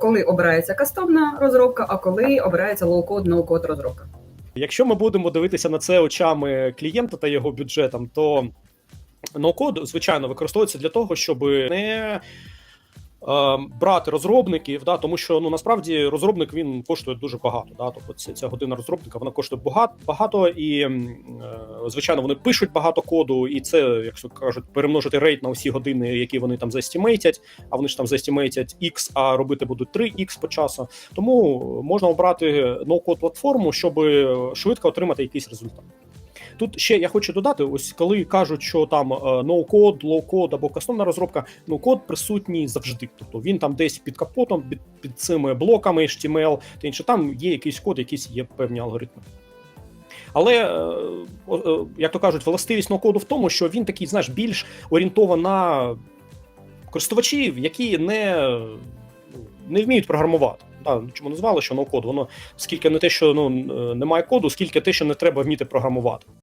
коли обирається кастомна розробка, а коли обирається лоу-код, ноу-код розробка. Якщо ми будемо дивитися на це очами клієнта та його бюджетом, то ноу-код, звичайно, використовується для того, щоб не е, брати розробників, да, тому що ну насправді розробник він коштує дуже багато. Да, тобто ця, година розробника вона коштує багато, багато і е, звичайно вони пишуть багато коду, і це, якщо кажуть, перемножити рейт на усі години, які вони там застімейтять, а вони ж там застімейтять X, а робити будуть 3X по часу. Тому можна обрати ноу-код платформу, щоб швидко отримати якийсь результат. Тут ще я хочу додати: ось коли кажуть, що там ноу-код, лоу-код або кастомна розробка, ну код присутній завжди. Тобто він там десь під капотом, під, під цими блоками HTML та інше, там є якийсь код, якісь є певні алгоритми. Але, е, е, як то кажуть, властивість ноу-коду в тому, що він такий, знаєш, більш орієнтований на користувачів, які не, не вміють програмувати. Да, чому назвали, що ноу-код? Воно скільки не те, що ну, е, немає коду, скільки те, що не треба вміти програмувати.